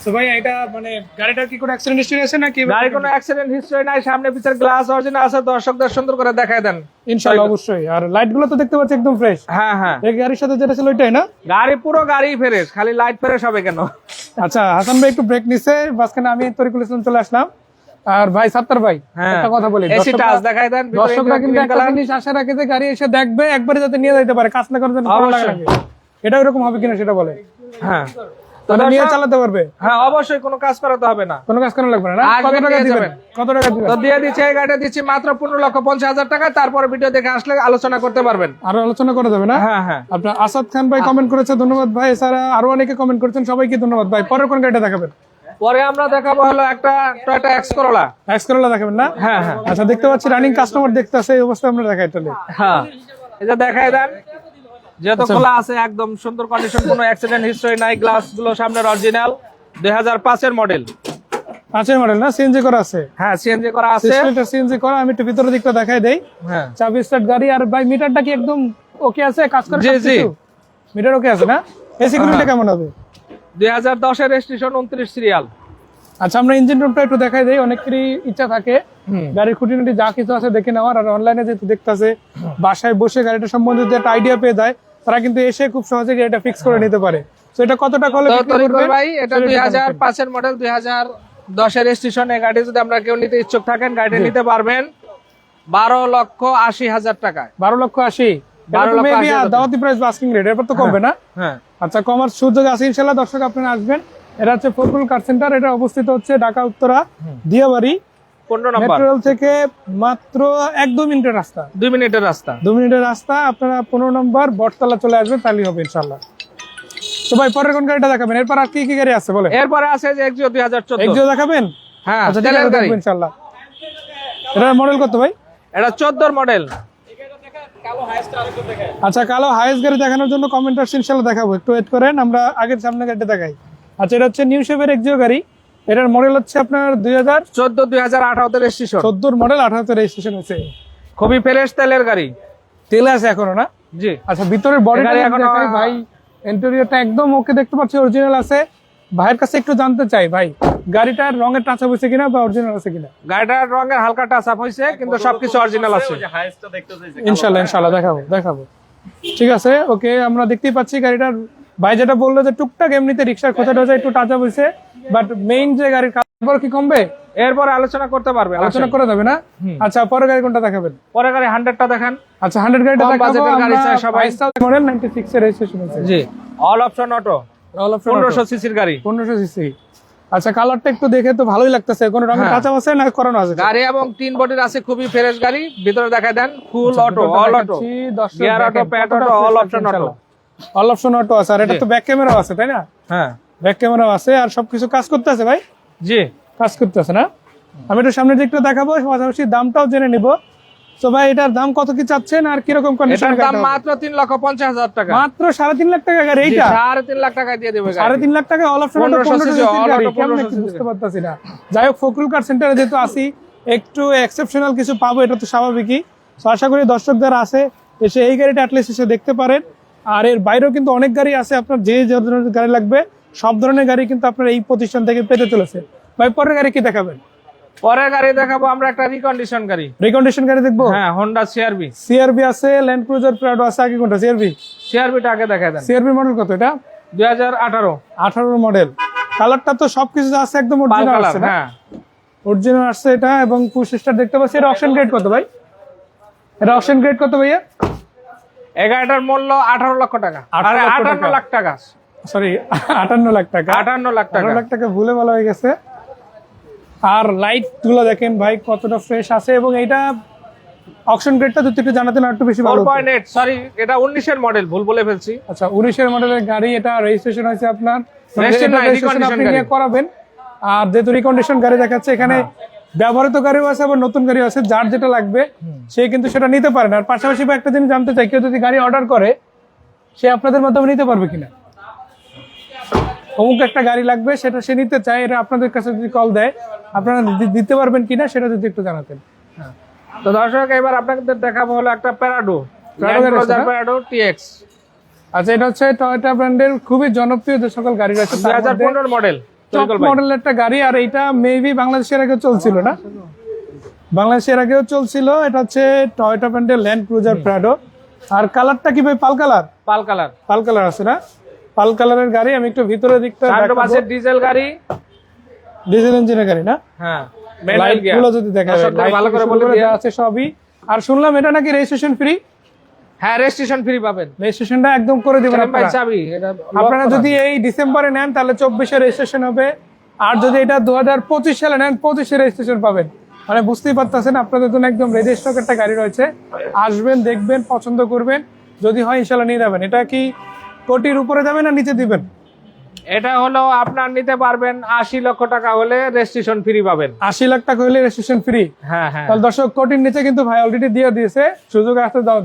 তো ভাই এটা মানে গাড়িটার কি কোনো অ্যাক্সিডেন্ট হিস্টরি আছে নাকি? গাড়ি কোনো অ্যাক্সিডেন্ট হিস্ট্রি নাই সামনে পিছের গ্লাস অরিজিন আছে দর্শকদের সুন্দর করে দেখায় দেন। ইনশাআল্লাহ অবশ্যই। আর লাইটগুলো তো দেখতে পাচ্ছি একদম ফ্রেশ হ্যাঁ হ্যাঁ। এই গাড়ির সাথে যেটা ছিল ওইটাই না? গাড়ি পুরো গাড়ি ফ্রেশ খালি লাইট ফ্রেশ হবে কেন? আচ্ছা হাসান ভাই একটু ব্রেক নিছে মাঝখানে আমি তরিকুল ইসলাম চলে আসলাম। আর ভাই সাত্তার ভাই হ্যাঁ। একটা কথা বলি দর্শকরা- দেন ভিতরে দর্শকরা কিন্তু একটা জিনিস আশা রাখে যে গাড়ি এসে দেখবে একবারে যাতে নিয়ে যাইতে পারে কাজ না করে যেন এটা ওরকম হবে কিনা সেটা বলে। হ্যাঁ। নিয়ে চালাতে পারবে। হ্যাঁ অবশ্যই কোনো কাজ করাতে হবে না। কোনো কাজ করা লাগবে না কত টাকা দিবেন? কত টাকা দিবেন? তো দিয়ে দিচ্ছে এই গাড়িটা দিচ্ছি মাত্র পনেরো লক্ষ পঞ্চাশ হাজার টাকা তারপরে ভিডিও দেখে আসলে আলোচনা করতে পারবেন। আরও আলোচনা করা যাবে না? হ্যাঁ হ্যাঁ। আপনার আসাদ খান ভাই কমেন্ট করেছে ধন্যবাদ ভাই। এছাড়া আরও অনেকে কমেন্ট করেছেন সবাইকে ধন্যবাদ ভাই। পরের কোন গাড়িটা দেখাবেন? পরে আমরা দেখাবো হলো একটা Toyota X Corolla X Corolla দেখাবেন না? হ্যাঁ হ্যাঁ। আচ্ছা দেখতে পাচ্ছি রানিং কাস্টমার দেখতে আছে এই অবস্থায় আমরা দেখাই তাহলে। হ্যাঁ। যে দেখাই দেন। যেহেতু খোলা আছে একদম সুন্দর কন্ডিশন কোনো অ্যাক্সিডেন্ট হিস্টরি নাই গ্লাসগুলো সামনের অরিজিনাল দুই হাজার পাঁচের মডেল পাঁচের মডেল না? সিএনজি করা আছে? হ্যাঁ সিএনজি করা আছে। সিস্টেমটা সিএনজি করা আমি একটু ভিতরের দিকটা দেখাই দেই। হ্যাঁ। চাবি স্টার্ট গাড়ি আর ভাই মিটারটা কি একদম ওকে আছে? কাজ করে জি, জি। মিটার ওকে আছে না? এই সিকিউরিটি কেমন হবে? দুই হাজার দশের রেজিস্ট্রেশন উনত্রিশ সিরিয়াল আচ্ছা আমরা ইঞ্জিন রুমটা একটু দেখাই দেই অনেকেরই ইচ্ছা থাকে। গাড়ির খুঁটিনাটি যা কিছু আছে দেখে নেওয়ার আর অনলাইনে যেহেতু দেখতেছে বাসায় বসে গাড়িটা সম্বন্ধে একটা আইডিয়া পেয়ে যায়। তারা কিন্তু এসে খুব সহজে গাড়িটা ফিক্স করে নিতে পারে। তো এটা কত টাকা হলে ভাই এটা সেটা দুই হাজার পাঁচের মডেল দুই হাজার দশের রেজিস্ট্রেশন এই গাড়ি যদি আমরা কেউ নিতে ইচ্ছুক থাকেন গাড়িটা নিতে পারবেন বারো লক্ষ আশি হাজার টাকায়। আশি? 12 লক্ষ মেবি আশি হাজার দাওয়াতি প্রাইস বাস্কিং রেট এরপর তো কমবে না? হ্যাঁ। আচ্ছা কমার্স সুযোগ আছে ইনশাল্লাহ দর্শক আপনারা আসবেন। এটা হচ্ছে ফরকুল কার সেন্টার এটা অবস্থিত হচ্ছে ঢাকা উত্তরা দিয়াবাড়ি। পনেরো নম্বর। মেট্রো থেকে মাত্র এক দু মিনিটের রাস্তা। দুই মিনিটের রাস্তা। দু মিনিটের রাস্তা আপনারা পনেরো নম্বর বটতলা চলে আসবেন তাহলেই হবে ইনশাল্লাহ তো ভাই পরের কোন গাড়িটা দেখাবেন? এরপর আর কি কি গাড়ি আছে বলে এরপরে আছে যে এক্সিও দুই হাজার চোদ্দ। এক্সিও দেখাবেন? হ্যাঁ আচ্ছা তেলের গাড়ি। দেখব ইনশাল্লাহ এটার মডেল কত ভাই? এটা মডেল আচ্ছা কালো হাইস্ট গাড়ি দেখানোর জন্য দেখাবো। একটু ওয়েট করেন আমরা আগের সামনে গাড়িটা দেখাই। আচ্ছা এটা হচ্ছে নিউ শেপের এক্সিও গাড়ি। এটার মডেল হচ্ছে আপনার দুই হাজার চোদ্দ দুই হাজার আঠারোতে রেজিস্ট্রেশন চোদ্দোর মডেল আঠারোতে রেজিস্ট্রেশন আছে খুবই ফ্রেশ তেলের গাড়ি। তেল আছে এখনও না? জি। আচ্ছা ভিতরের বডি গাড়ি এখনো- ভাই ইন্টেরিয়রটা একদম ওকে দেখতে পাচ্ছি অরিজিনাল আছে। ভাইয়ের কাছে একটু জানতে চাই ভাই গাড়িটার রঙের টাচা হয়েছে কিনা বা অরিজিনাল আছে কিনা? গাড়িটার রঙের হালকা টাচ আপ হয়েছে কিন্তু সবকিছু অরিজিনাল আছে ইনশাল্লাহ ইনশাল্লাহ দেখাবো দেখাবো। ঠিক আছে ওকে আমরা দেখতেই পাচ্ছি গাড়িটার ভাই যেটা বলল যে টুকটাক এমনিতে রিক্সার খোঁচাটা হয়েছে একটু টাচা হয়েছে বাট মেইন যে গাড়ির কাপড় কি কমবে এরপরে আলোচনা করতে পারবে আলোচনা করে যাবে না? আচ্ছা পরে গাড়ি কোনটা দেখাবেন? পরে গাড়ি হান্ড্রেডটা দেখেন। আচ্ছা হান্ড্রেড গাড়িটা বাজেটের গাড়ি চাই সবাই। মডেল নাইনটি সিক্স এর রেজিস্ট্রেশন হয়েছে জি all option auto all option পনেরোশো সিসির গাড়ি। পনেরোশো সিসি আচ্ছা কালারটা একটু দেখে তো ভালোই লাগতেছে কোনো রঙের হ্যাঁ। কাঁচা আছে না করানো আছে? গাড়ি এবং তিন বডির আছে খুবই ফ্রেশ গাড়ি ভিতরে দেখা দেন full auto all auto gear auto প্যাট auto all option auto all option auto আছে। আর এটা তো ব্যাক ক্যামেরাও আছে তাই না? হ্যাঁ। ব্যাক ক্যামেরাও আছে আর সবকিছু কাজ করতেছে ভাই? জি। কাজ করতেছে না? আমি একটু সামনের দিকটা দেখাবো পাশাপাশি দামটাও জেনে নিব। তো ভাই এটার দাম কত কি চাচ্ছেন আর কীরকম কন্ডিশন দাম মাত্র লক্ষ পঞ্চাশ হাজার টাকা। মাত্র সাড়ে তিন লাখ টাকা গাড়ি এইটা? সাড়ে তিন লাখ টাকা দিয়ে দেবে লাখ টাকা অল অপশন 1500 cc, 1500 বুঝতে পারতাছি না। যাই হোক ফকরুল কার সেন্টারে যেহেতু আসি একটু এক্সেপশনাল কিছু পাবো এটা তো স্বাভাবিকই। তো আশা করি দর্শক যারা আছে এসে এই গাড়িটা অ্যাটলিস্ট এসে দেখতে পারেন। আর এর বাইরেও কিন্তু অনেক গাড়ি আছে আপনার যে যে ধরনের গাড়ি লাগবে সব ধরনের গাড়ি কিন্তু আপনার এই প্রতিষ্ঠান থেকে পেতে চলেছে। ভাই পরের গাড়ি কি দেখাবেন? পরের গাড়ি দেখাবো আমরা একটা রিকন্ডিশন গাড়ি। রিকন্ডিশন গাড়ি দেখব? হ্যাঁ হোন্ডা সিআরবি সিআরবি আছে ল্যান্ড ক্রুজার প্রাডো আছে আগে কোনটা? সিআরবি সিআরবিটা আগে দেখা দেন। সিআরবি মডেল কত এটা? দুই হাজার আঠারো। আঠারোর মডেল কালারটা তো সবকিছু আছে একদম অরিজিনাল আছে হ্যাঁ। অরিজিনাল আসছে এটা এবং পুশ স্টার দেখতে পাচ্ছি। এটা অপশন গ্রেড কত ভাই? এটা অপশন গ্রেড কত ভাইয়া? এই গাড়িটার মূল্য আঠারো লক্ষ টাকা। 18 আরে আটান্ন লাখ টাকা। সরি আটান্ন লাখ টাকা। আটান্ন লাখ টাকা। লাখ টাকা ভুলে বলা হয়ে গেছে। আর লাইটগুলো দেখেন ভাই কতটা ফ্রেশ আছে এবং এটা অপশন গ্রেডটা যদি একটু জানাতেন আর একটু বেশি ভালো হতো। পয়েন্ট এইট সরি এটা উনিশের মডেল ভুল বলে ফেলছি। আচ্ছা উনিশের মডেলের গাড়ি এটা রেজিস্ট্রেশন হয়েছে আপনার। রেজিস্ট্রেশন আপনি নিয়ে করাবেন। আর যেহেতু রিকন্ডিশন গাড়ি দেখাচ্ছে এখানে ব্যবহৃত গাড়িও আছে আবার নতুন গাড়িও আছে যার যেটা লাগবে সে কিন্তু সেটা নিতে পারেন আর পাশাপাশি একটা জিনিস জানতে চাই কেউ যদি গাড়ি অর্ডার করে সে আপনাদের মাধ্যমে নিতে পারবে কিনা? অমুক একটা গাড়ি লাগবে সেটা সে নিতে চায় এটা আপনাদের কাছে যদি কল দেয় আপনারা দিতে পারবেন কিনা সেটা যদি একটু জানাতেন। তো দর্শক এবার আপনাদের দেখাবো হলো একটা প্যারাডো না? প্যারাডো টিএক্স আচ্ছা এটা হচ্ছে টয়োটা ব্র্যান্ডের খুবই জনপ্রিয় যে সকল গাড়ি রয়েছে দুই হাজার মডেল টপ মডেলের একটা গাড়ি আর এটা মেবি বাংলাদেশের আগে চলছিল না? বাংলাদেশের আগেও চলছিল এটা হচ্ছে টয়োটা ব্র্যান্ডের ল্যান্ড ক্রুজার প্রাডো আর কালারটা কি ভাই pearl colour pearl colour pearl colour আছে না? পাল কালারের গাড়ি আমি একটু ভিতরের দিকটা বাসের ডিজেল গাড়ি। ডিজেল ইঞ্জিনের গাড়ি না? হ্যাঁ ম্যানুয়াল লাইট গিয়ারগুলো যদি দেখা যায় ভালো করে থেকে বলে শুরু আছে সবই। আর শুনলাম এটা নাকি রেজিস্ট্রেশন ফ্রি হ্যাঁ রেজিস্ট্রেশন ফ্রি পাবেন। রেজিস্ট্রেশনটা একদম করে দিবেন আপনারা। চাবি আপনারা যদি এই ডিসেম্বরে নেন তাহলে চব্বিশে রেজিস্ট্রেশন হবে। আর যদি এটা দু হাজার পঁচিশ সালে নেন পঁচিশে রেজিস্ট্রেশন পাবেন। মানে বুঝতেই পারতেছেন আপনাদের জন্য একদম রেডি স্টক একটা গাড়ি রয়েছে। আসবেন দেখবেন পছন্দ করবেন। যদি হয় ইনশাল্লাহ নিয়ে যাবেন। এটা কি কোটির উপরে যাবে না নিচে দিবেন? এটা হলো আপনার নিতে পারবেন আশি লক্ষ টাকা হলে রেজিস্ট্রেশন ফ্রি পাবেন। আশি লাখ টাকা হলে রেজিস্ট্রেশন ফ্রি হ্যাঁ হ্যাঁ। তাহলে দর্শক কোটির নিচে কিন্তু ভাই অলরেডি দিয়ে দিয়েছে। সুযোগ আসতে দাও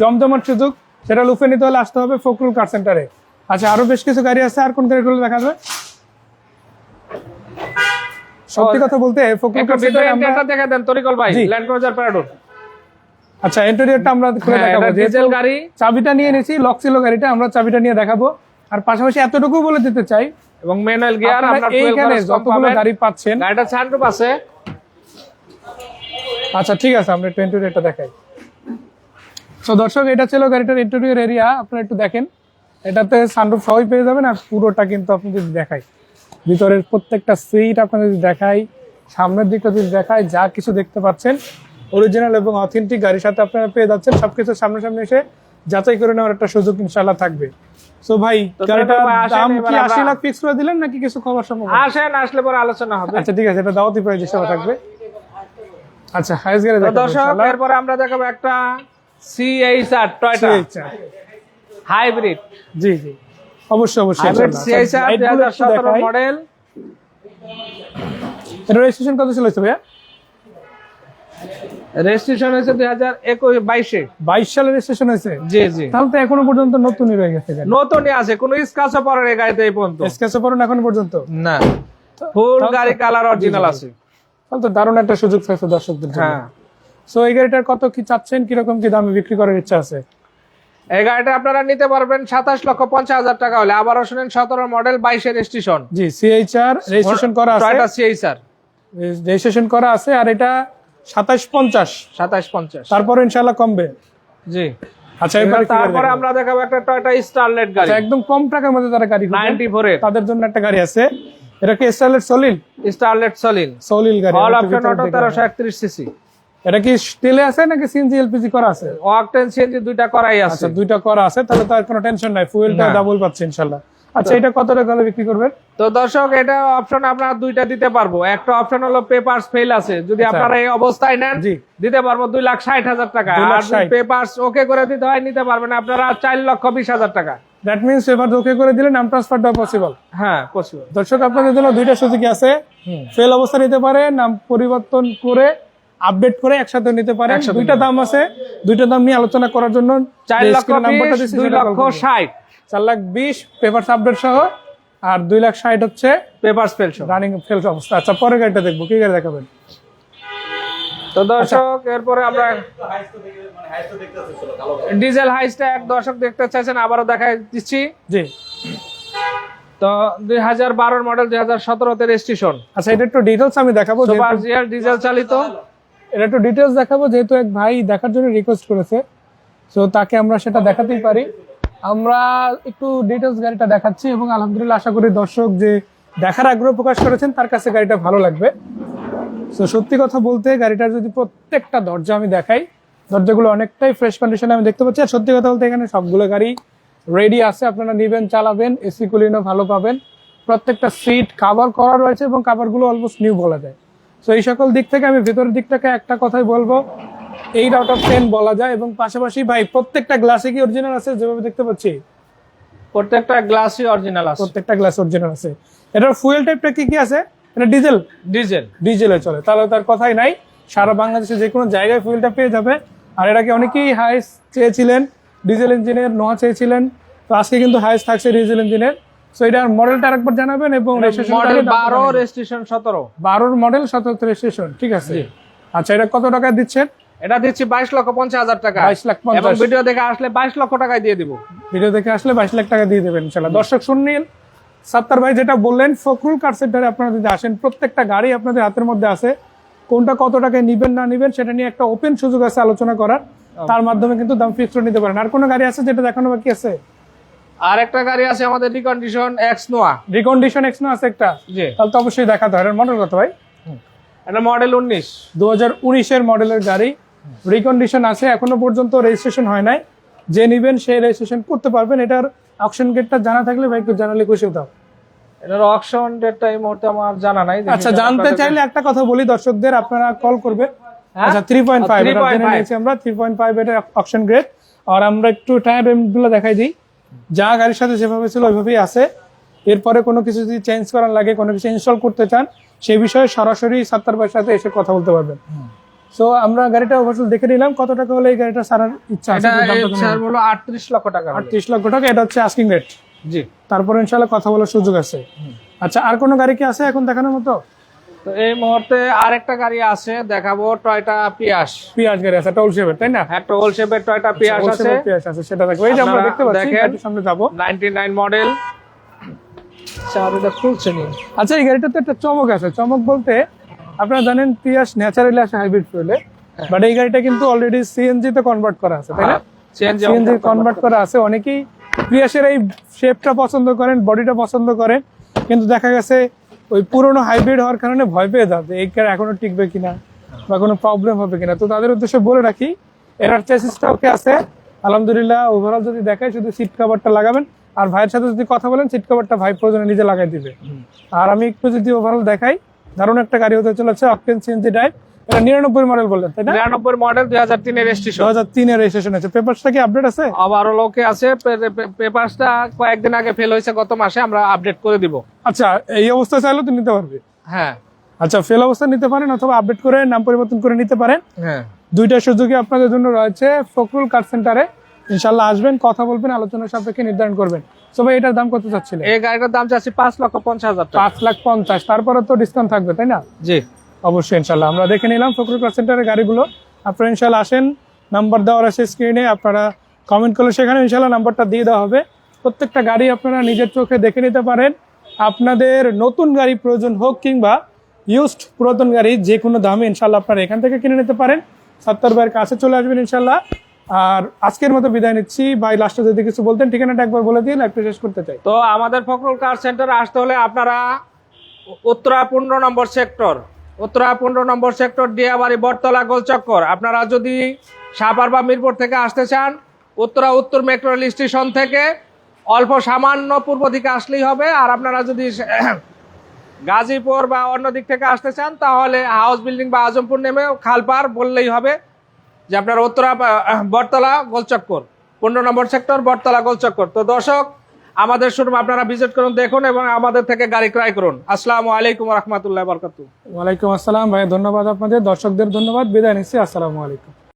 জমজমাট সুযোগ। সেটা লুফে নিতে হলে আসতে হবে ফকরুল কার সেন্টারে আচ্ছা আরও বেশ কিছু গাড়ি আছে আর কোন গাড়িগুলো দেখা যাবে? সত্যি কথা বলতে ফকরুল কার সেন্টারে আমরা দেখে দেন তরিকল ভাই। ল্যান্ড ক্রুজার প্যারাডো আচ্ছা ইন্টেরিয়রটা আমরা খুলে হ্যাঁ, দেখাবো। ডিজেল গাড়ি। চাবিটা নিয়ে নিয়েছি লক ছিল গাড়িটা আমরা চাবিটা নিয়ে দেখাবো। আর পাশাপাশি এতটুকু বলে দিতে চাই এবং ম্যানুয়াল গিয়ার আপনারা এইখানে যতগুলো গাড়ি পাচ্ছেন গাড়িটা সানরুফ আছে। আচ্ছা ঠিক আছে আমরা একটু ইন্টেরিয়রটা দেখাই। তো দর্শক এটা ছিল গাড়িটার ইন্টেরিয়র এরিয়া আপনারা একটু দেখেন। এটাতে সানরুফ সবাই পেয়ে যাবেন আর পুরোটা কিন্তু আপনি যদি দেখাই। ভিতরের প্রত্যেকটা সিট আপনার যদি দেখাই সামনের দিকটা যদি দেখাই যা কিছু দেখতে পাচ্ছেন অরিজিনাল এবং অথেন্টিক গাড়ির সাথে আপনারা পেয়ে যাচ্ছেন। সবকিছু সামনাসামনি এসে যাচাই করে নেওয়ার একটা সুযোগ ইনশাল্লাহ থাকবে। তো ভাই দাম কি আশি আমরা- লাখ ফিক্স করে দিলেন নাকি কিছু কমার সম্ভব আসেন আসলে পরে আলোচনা হবে। আচ্ছা ঠিক আছে এটা দাওয়াতি প্রাইস হিসেবে থাকবে। আচ্ছা হাইস গাড়ি দেখাবো দর্শক। এরপরে আমরা দেখাবো একটা সিএইচআর টয়টা হাইব্রিড জি জি। অবশ্যই অবশ্যই হাইব্রিড সিএইচআর লাইটগুলো দুই হাজার একটু সতেরো দেখাই। মডেল এটা রেজিস্ট্রেশন কত ছিল ভাইয়া? রেজিস্ট্রেশন হয়েছে দুই হাজার একুশ বাইশে। বাইশ সালে রেজিস্ট্রেশন হয়েছে? জি জি। তাহলে তো এখনও পর্যন্ত নতুনই রয়ে গেছে নতুনই আছে কোনো পড়ে গাড়িতে এই পর্যন্ত। এখন পর্যন্ত? না। ফুল গাড়ি কালার অরিজিনাল আছে। তাহলে তো দারুণ একটা সুযোগ থাকছে দর্শকদের জন্য। হ্যাঁ। সো এই গাড়িটার কত কি চাচ্ছেন? কীরকম কি দামে বিক্রি করার ইচ্ছা আছে? এই গাড়িটা আপনারা নিতে পারবেন সাতাশ লক্ষ পঞ্চাশ হাজার টাকা হলে। আবারও শুনেন সতেরো মডেল বাইশে রেজিস্ট্রেশন জি সিএইচআর রেজিস্ট্রেশন করা আছে। সিএইচআর রেজিস্ট্রেশন করা আছে আর এটা সাতাশ পঞ্চাশ। সাতাশ পঞ্চাশ। তারপরে ইনশাল্লাহ কমবে। জি। আচ্ছা এবার এবার তারপরে আমরা দেখাবো একটা টয়টা স্টারলেট গাড়ি। একদম কম টাকার মধ্যে তারা গাড়ি খুঁজছেন। নাইনটি ফোর এর। তাদের জন্য একটা গাড়ি আছে। এটা কি স্টাইলের সলিল স্টারলেট সলিন সলিল গাড়ি অল অপশন অটো দেখে তেরোশো নেব। একত্রিশ সিসি এটা কি স্টিলে আছে নাকি সিএনজি এলপিজি করা আছে? অকটেন সিএনজি দুইটা করাই আছে। আচ্ছা দুইটা করা আছে তাহলে তার কোনো টেনশন নাই। ফুয়েলটা। ডাবল পাচ্ছে ইনশাল্লাহ আচ্ছা এটা কত টাকা বিক্রি করবেন? তো দর্শক এটা অপশন আপনারা দুইটা দিতে পারব। একটা অপশন হলো পেপারস ফেল আছে। যদি আপনারা এই অবস্থায় নেন আচ্ছা। দিতে পারব দুই লাখ ষাট হাজার টাকা। আর। পেপারস ওকে করে দিতে হয় নিতে পারবেন আপনারা চার লক্ষ বিশ হাজার টাকা। দ্যাট মিনস এবার ওকে করে দিলে নাম ট্রান্সফারটা পসিবল হ্যাঁ পসিবল দর্শক আপনাদের জন্য দুইটা সুযোগই আছে। ফেল অবস্থা নিতে পারে নাম পরিবর্তন করে আপডেট করে একসাথে নিতে পারে দুইটা দাম আছে। দুইটা দাম নিয়ে আলোচনা করার জন্য চার লক্ষ নাম্বারটা দুই লক্ষ। ষাট। চার লাখ বিশ পেপার আপডেট সহ আর দুই লাখ ষাট হচ্ছে পেপার ফেল। রানিং ফেল অবস্থা। আচ্ছা পরের গাড়িটা দেখব কি গাড়ি দেখাবেন? তো দর্শক এরপরে আমরা ডিজেল হাইসটা এক দর্শক দেখতে চাইছেন আবারও দেখাই দিচ্ছি। জি। তো দুই হাজার বারোর মডেল দুই হাজার সতেরোতে রেজিস্ট্রেশন আচ্ছা এটা একটু ডিটেলস আমি দেখাবো সুপার জিয়ার ডিজেল চালিত। এটা একটু ডিটেলস দেখাবো যেহেতু এক ভাই দেখার জন্য রিকোয়েস্ট করেছে। সো তাকে আমরা সেটা দেখাতেই পারি। আমরা একটু ডিটেলস গাড়িটা দেখাচ্ছি এবং আলহামদুলিল্লাহ আশা করি দর্শক যে দেখার আগ্রহ প্রকাশ করেছেন, তার কাছে গাড়িটা ভালো লাগবে। তো সত্যি কথা বলতে গাড়িটার যদি প্রত্যেকটা দরজা আমি দেখাই, দরজাগুলো অনেকটাই ফ্রেশ কন্ডিশনে আমি দেখতে পাচ্ছি। আর সত্যি কথা বলতে এখানে সবগুলো গাড়ি রেডি আছে, আপনারা নিবেন, চালাবেন এসি কুলিনও ভালো পাবেন। প্রত্যেকটা সিট কাভার করা রয়েছে এবং কাভারগুলো অলমোস্ট নিউ বলা যায়। তো এই সকল দিক থেকে আমি ভেতরের দিকটাকে একটা কথাই বলব এইট আউট অফ টেন বলা যায় এবং পাশাপাশি ভাই প্রত্যেকটা গ্লাসে কি অরিজিনাল আছে? যেভাবে দেখতে পাচ্ছি? প্রত্যেকটা গ্লাসই অরিজিনাল আছে। প্রত্যেকটা গ্লাস অরিজিনাল আছে। এটার ফুয়েল টাইপটা কি কি আছে? এটা ডিজেল ডিজেল ডিজেলে চলে। তাহলে তার কথাই নাই। সারা বাংলাদেশে যে কোনো জায়গায় ফুয়েলটা পেয়ে যাবে। আর এটাকে অনেকেই হাইস চেয়েছিলেন। ডিজেল ইঞ্জিনের নোয়া চেয়েছিলেন। তো আজকে কিন্তু হাইস থাকছে ডিজেল ইঞ্জিনের সো এটার মডেলটা আরেকবার জানাবেন এবং মডেল বারো রেজিস্ট্রেশন সতেরো। বারোর মডেল সতেরো রেজিস্ট্রেশন ঠিক আছে। আচ্ছা এটা কত টাকা দিচ্ছেন? এটা দিচ্ছি বাইশ লক্ষ পঞ্চাশ হাজার টাকা। 22 লাখ। এবং ভিডিও দেখে আসলে বাইশ লক্ষ টাকায় দিয়ে দিব। ভিডিও দেখে আসলে বাইশ লাখ টাকা দিয়ে দেবেন ইনশাল্লাহ দর্শক শুনলেন সাত্তার ভাই যেটা বললেন ফখরুল কার সেন্টারে আপনারা যদি আসেন প্রত্যেকটা গাড়ি আপনাদের হাতের মধ্যে আছে। কোনটা কত টাকায় নিবেন না নিবেন সেটা নিয়ে একটা ওপেন সুযোগ আছে আলোচনা করার। তার মাধ্যমে কিন্তু দাম ফিক্স নিতে পারেন। আর কোনো গাড়ি আছে যেটা দেখানো বাকি আছে? আর একটা গাড়ি আছে আমাদের recondition X Noah recondition X Noah আছে একটা। জি। তাহলে তো অবশ্যই দেখাতে হয়। মডেল কত ভাই? এটা মডেল উনিশ। দু হাজার উনিশের মডেলের গাড়ি। রিকন্ডিশন আছে এখনও পর্যন্ত রেজিস্ট্রেশন হয় নাই। যে নিবেন সেই রেজিস্ট্রেশন করতে পারবেন। এটার অপশন গেটটা জানা থাকলে ভাই একটু জানালে খুশি হতাম। এটার অকশন ডেটটা এই মুহূর্তে আমার জানা নাই। আচ্ছা জানতে চাইলে একটা কথা বলি দর্শকদের আপনারা কল করবে। হ্যাঁ? আচ্ছা থ্রি পয়েন্ট ফাইভ 3.5 নিয়েছি আমরা। থ্রি পয়েন্ট ফাইভ এটা অপশন গ্রেড আর আমরা একটু টায়ারগুলো দেখাই দিই। যা গাড়ির সাথে যেভাবে ছিল ওইভাবেই আছে। এরপরে কোনো কিছু যদি চেঞ্জ করার লাগে কোনো কিছু ইনস্টল করতে চান সেই বিষয়ে সরাসরি সাত্তার ভাইয়ের সাথে এসে কথা বলতে পারবেন। সো আমরা গাড়িটা ওভারসল দেখে নিলাম কত টাকা হলে এই গাড়িটা সারার ইচ্ছা আছে। ছাড় হলো আটত্রিশ লক্ষ টাকা হলে। আটত্রিশ লক্ষ টাকা এটা হচ্ছে আস্কিং রেট জি। তারপরে ইনশাল্লাহ কথা বলার সুযোগ আছে। আচ্ছা আর কোনো গাড়ি কি আছে এখন দেখানোর মতো? তো এই মুহূর্তে আরেকটা গাড়ি আছে দেখাবো টয়টা পিয়াস। পিয়াজ গাড়ি আছে টোল শেপের তাই না? একটা হোল শেপের টয়টা পিয়াস Whole আছে। পেঁয়াজ আছে সেটা দেখব। এই যে আমরা দেখতে পাচ্ছি দেখেন। সামনে যাব। নাইনটি নাইন মডেল চাবিটা খুলছে নি আচ্ছা এই গাড়িটাতে একটা চমক আছে। চমক বলতে আপনারা জানেন পিয়াস ন্যাচারালি আসে হাইব্রিড ফুয়েলে বাট এই গাড়িটা কিন্তু অলরেডি সিএনজি তে কনভার্ট করা আছে তাই না? সিএনজি কনভার্ট করা আছে। অনেকেই পিয়াসের এই শেপটা পছন্দ করেন বডিটা পছন্দ করেন কিন্তু দেখা গেছে ওই পুরনো হাইব্রিড হওয়ার কারণে ভয় পেয়ে যাবে এই গাড়ি এখনও টিকবে কিনা বা কোনো প্রবলেম হবে কিনা। তো তাদের উদ্দেশ্যে বলে রাখি এরার চেসিসটা ওকে আছে। আলহামদুলিল্লাহ ওভারঅল যদি দেখায় শুধু সিট কভারটা লাগাবেন আর ভাইয়ের সাথে যদি কথা বলেন সিট কভারটা ভাই প্রয়োজনে নিজে লাগাই দিবে। আর আমি একটু যদি ওভারঅল দেখাই দারুণ একটা গাড়ি হতে চলেছে অকটেন সিএনজি ড্রাইভ এটা নিরানব্বই মডেল বললেন তাই না? নিরানব্বই মডেল দুই হাজার তিনের দু রেজিস্ট্রেশন হাজার তিনের রেজিস্ট্রেশন আছে পেপারসটা কি আপডেট আছে? আবারও লোকে আছে। পেপারসটা কয়েকদিন আগে ফেল হয়েছে গত মাসে আমরা আপডেট করে দিব। আচ্ছা এই অবস্থা চাইলেও তো নিতে পারবে। হ্যাঁ। আচ্ছা ফেল অবস্থা নিতে পারেন অথবা আপডেট করে নাম পরিবর্তন করে নিতে পারেন। হ্যাঁ। দুইটা সুযোগই আপনাদের জন্য রয়েছে ফখরুল কার সেন্টারে। ইনশাল্লাহ আসবেন কথা বলবেন আলোচনা সাপেক্ষে নির্ধারণ করবেন। তো ভাই এটার দাম কত চাচ্ছিলেন? এই গাড়িটার দাম চাচ্ছি পাঁচ লক্ষ পঞ্চাশ হাজার পাঁচ লাখ পঞ্চাশ তারপরে তো ডিসকাউন্ট থাকবে তাই না? জি। অবশ্যই ইনশাল্লাহ আমরা দেখে নিলাম ফখরুল কার সেন্টারের গাড়িগুলো। আপনারা ইনশাল্লাহ আসেন নাম্বার দেওয়ার আছে স্ক্রিনে আপনারা কমেন্ট করলে সেখানে ইনশাল্লাহ নাম্বারটা দিয়ে দেওয়া হবে। প্রত্যেকটা গাড়ি আপনারা নিজের চোখে দেখে নিতে পারেন। আপনাদের নতুন গাড়ি প্রয়োজন হোক কিংবা ইউজড পুরাতন গাড়ি যে কোনো দামে ইনশাল্লাহ আপনারা এখান থেকে কিনে নিতে পারেন। সত্তর ভাইয়ের কাছে চলে আসবেন ইনশাল্লাহ আর আজকের মতো বিদায় নিচ্ছি। ভাই লাস্টে যদি কিছু বলতেন, ঠিকানাটা একবার বলে দিয়ে লাইভটা শেষ করতে চাই। তো আমাদের ফখরুল কার সেন্টারে আসতে হলে আপনারা উত্তরা পনেরো নম্বর সেক্টর উত্তরা পনেরো নম্বর সেক্টর ডিয়াবাড়ি বটতলা, গোলচক্কর। আপনারা যদি সাপার বা মিরপুর থেকে আসতে চান, উত্তরা উত্তর মেট্রো রেল স্টেশন থেকে অল্প সামান্য পূর্ব দিকে আসলেই হবে। আর আপনারা যদি গাজীপুর বা অন্য দিক থেকে আসতে চান, তাহলে হাউস বিল্ডিং বা আজমপুর নেমে খালপার বললেই হবে। যে আপনার উত্তরা বটতলা গোলচক্কর, পনেরো নম্বর সেক্টর বটতলা গোলচক্কর। তো দর্শক, আমাদের শুরু আপনারা ভিজিট করুন, দেখুন এবং আমাদের থেকে গাড়ি ক্রয় করুন। আসসালামু আলাইকুম রহমতুল্লাহ বরকাত ওয়ালাইকুম আসসালাম ভাই, ধন্যবাদ আপনাদের। দর্শকদের ধন্যবাদ। বিদায় নিচ্ছি, আসসালামু আলাইকুম।